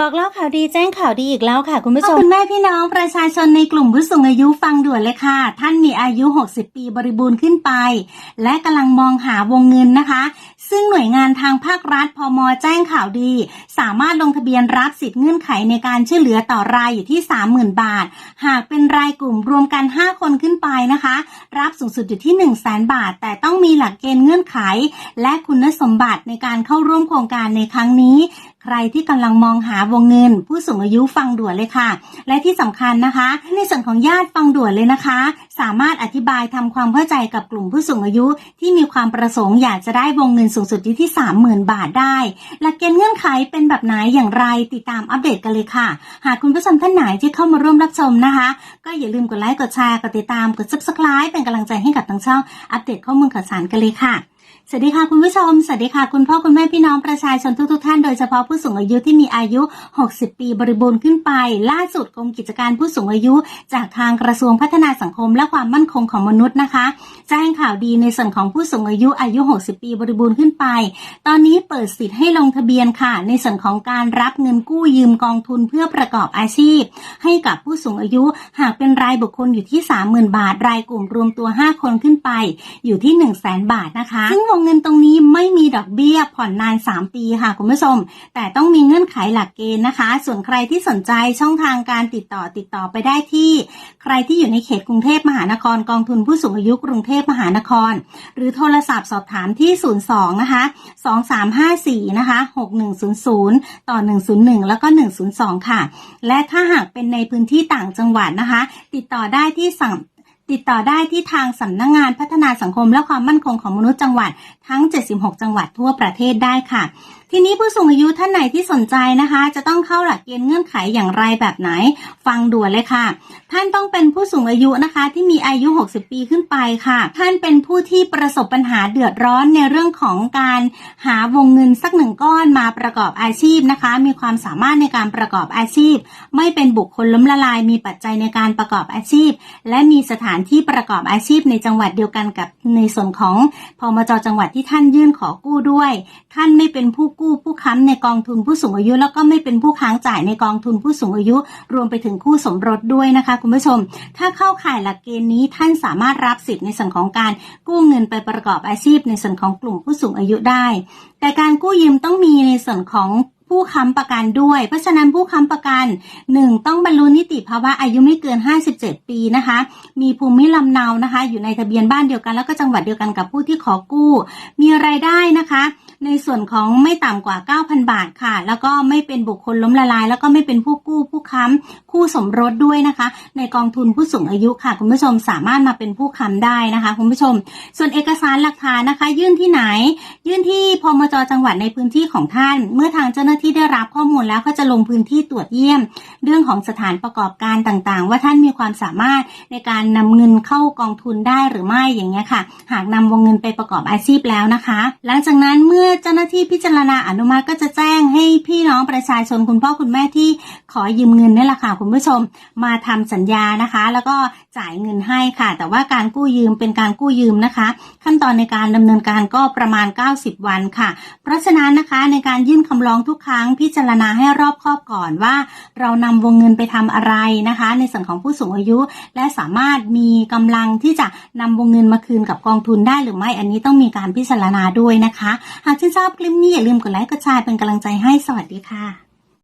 บอกเล่าข่าวดีแจ้งข่าวดีอีกแล้วค่ะ คุณผู้ชมคุณแม่พี่น้องประชาชนในกลุ่มผู้สูงอายุฟังด่วนเลยค่ะ ท่านมีอายุ 60 ปีบริบูรณ์ขึ้นไป และกำลังมองหาวงเงินนะคะ ซึ่งหน่วยงานทางภาครัฐพมอแจ้งข่าวดี สามารถลงทะเบียนรับสิทธิ์เงื่อนไขในการช่วยเหลือต่อรายอยู่ที่ 30,000 บาท หากเป็นรายกลุ่มรวมกัน 5 คนขึ้นไปนะคะ รับสูงสุดอยู่ที่ 1 0 0 0 0แบาท แต่ต้องมีหลักเกณฑ์เงื่อนไข และคุณสมบัติในการเข้าร่วมโครงการในครั้งนี้ใครที่กำลังมองหาวงเงิน ผู้สูงอายุฟังด่วนเลยค่ะ และที่สำคัญนะคะ ในส่วนของญาติฟังด่วนเลยนะคะ สามารถอธิบายทำความเข้าใจกับกลุ่มผู้สูงอายุ ที่มีความประสงค์อยากจะได้วงเงินสูงสุดที่ 30,000 บาทได้หลักเกณฑ์เงื่อนไขเป็นแบบไหนอย่างไรติดตามอัปเดตกันเลยค่ะ หากคุณผู้ชมท่านไหนที่เข้ามาร่วมรับชมนะคะ ก็อย่าลืมกดไลค์กดแชร์กดติดตามกด subscribe เป็นกำลังใจให้กับทางช่องอัปเดตข้อมูลข่าวสารกันเลยค่ะ สวัสดีค่ะคุณผู้ชม สวัสดีค่ะคุณพ่อคุณแม่พี่น้องประชาชนทุกๆท่าน โดยเฉพาะผู้สูงอายุที่มีอายุ 60 ปีบริบูรณ์ขึ้นไป ล่าสุดกรมกิจการผู้สูงอายุ จากทางกระทรวงพัฒนาสังคมและความมั่นคงของมนุษย์นะคะ แจ้งข่าวดีในส่วนของผู้สูงอายุอายุ 60 ปีบริบูรณ์ขึ้นไป ตอนนี้เปิดสิทธิ์ให้ลงทะเบียนค่ะ ในส่วนของการรับเงินกู้ยืมกองทุนเพื่อประกอบอาชีพ ให้กับผู้สูงอายุหากเป็นรายบุคคลอยู่ที่ 30,000 บาท รายกลุ่มรวมตัว 5 คนขึ้นไป อยู่ที่ 1 0 0 0 0แบาทนะคะซึ่งวงเงินตรงนี้ไม่มีดอกเบี้ยผ่อนนาน 3 ปีค่ะคุณผู้ชม แต่ต้องมีเงื่อนไขหลักเกณฑ์นะคะ ส่วนใครที่สนใจช่องทางการติดต่อติดต่อไปได้ที่ ใครที่อยู่ในเขตกรุงเทพมหานครกองทุนผู้สูงอายุกรุงเทพมหานคร หรือโทรศัพท์สอบถามที่ 02 นะคะ 2354 นะคะ 6100 ต่อ 101 แล้วก็ 102 ค่ะ และถ้าหากเป็นในพื้นที่ต่างจังหวัดนะคะ ติดต่อได้ที่สั่ง ติดต่อได้ที่ทางสำนักงงานพัฒนาสังคมและความมั่นคงของมนุษย์จังหวัดทั้ง 76 จังหวัดทั่วประเทศได้ค่ะทีนี้ผู้สูงอายุท่านไหนที่สนใจนะคะ จะต้องเข้าหลักเกณฑ์เงื่อนไขอย่างไรแบบไหน ฟังด่วนเลยค่ะ ท่านต้องเป็นผู้สูงอายุนะคะ ที่มีอายุ 60 ปีขึ้นไปค่ะ ท่านเป็นผู้ที่ประสบปัญหาเดือดร้อนในเรื่องของการหาวงเงินสักหนึ่งก้อนมาประกอบอาชีพนะคะ มีความสามารถในการประกอบอาชีพ ไม่เป็นบุคคลล้มละลาย มีปัจจัยในการประกอบอาชีพ และมีสถานที่ประกอบอาชีพในจังหวัดเดียวกันกับในส่วนของพมจจังหวัดที่ท่านยื่นขอกู้ด้วย ท่านไม่เป็นผู้กู้ผู้ค้ำในกองทุนผู้สูงอายุ แล้วก็ไม่เป็นผู้ค้างจ่ายในกองทุนผู้สูงอายุ รวมไปถึงคู่สมรสด้วยนะคะ คุณผู้ชม ถ้าเข้าข่ายหลักเกณฑ์นี้ท่านสามารถรับสิทธิ์ในส่วนของการกู้เงินไปประกอบอาชีพ ในส่วนของกลุ่มผู้สูงอายุได้ แต่การกู้ยืมต้องมีในส่วนของ ผู้ค้ำประกันด้วย เพราะฉะนั้นผู้ค้ำประกัน 1. ต้องบรรลุนิติภาวะอายุไม่เกิน 57 ปีนะคะ มีภูมิลำเนานะคะ อยู่ในทะเบียนบ้านเดียวกัน แล้วก็จังหวัดเดียวกันกับผู้ที่ขอกู้ มีรายได้นะคะ ในส่วนของไม่ต่ำกว่า 9,000 บาทค่ะ แล้วก็ไม่เป็นบุคคลล้มละลาย แล้วก็ไม่เป็นผู้กู้ผู้ค้ำคู่สมรสด้วยนะคะ ในกองทุนผู้สูงอายุค่ะ คุณผู้ชมสามารถมาเป็นผู้ค้ำได้นะคะคุณผู้ชม ส่วนเอกสารหลักฐานนะคะ ยื่นที่ไหน ยื่นที่พมจจังหวัดในพื้นที่ของท่าน เมื่อทางเจ้าหน้าที่ได้รับข้อมูลแล้วก็จะลงพื้นที่ตรวจเยี่ยม เรื่องของสถานประกอบการต่างๆ ว่าท่านมีความสามารถในการนำเงินเข้ากองทุนได้หรือไม่อย่างเงี้ยค่ะ หากนำวงเงินไปประกอบอาชีพแล้วนะคะ หลังจากนั้นเมื่อเจ้าหน้าที่พิจารณาอนุมัติก็จะแจ้งให้พี่น้องประชาชนคุณพ่อคุณแม่ที่ขอยืมเงินนี่แหละค่ะคุณผู้ชมมาทำสัญญานะคะ แล้วก็จ่ายเงินให้ค่ะ แต่ว่าการกู้ยืมเป็นการกู้ยืมนะคะ ขั้นตอนในการดำเนินการก็ประมาณ 90 วันค่ะ เพราะฉะนั้นนะคะในการยื่นคำร้องทุกครั้งพิจารณาให้รอบคอบก่อนว่า เรานำวงเงินไปทำอะไรนะคะ ในส่วนของผู้สูงอายุ และสามารถมีกำลังที่จะนำวงเงินมาคืนกับกองทุนได้หรือไม่อันนี้ต้องมีการพิจารณาด้วยนะคะ หากชื่นชอบคลิปนี้อย่าลืมกดไลค์กดแชร์เป็นกำลังใจให้สวัสดีค่ะ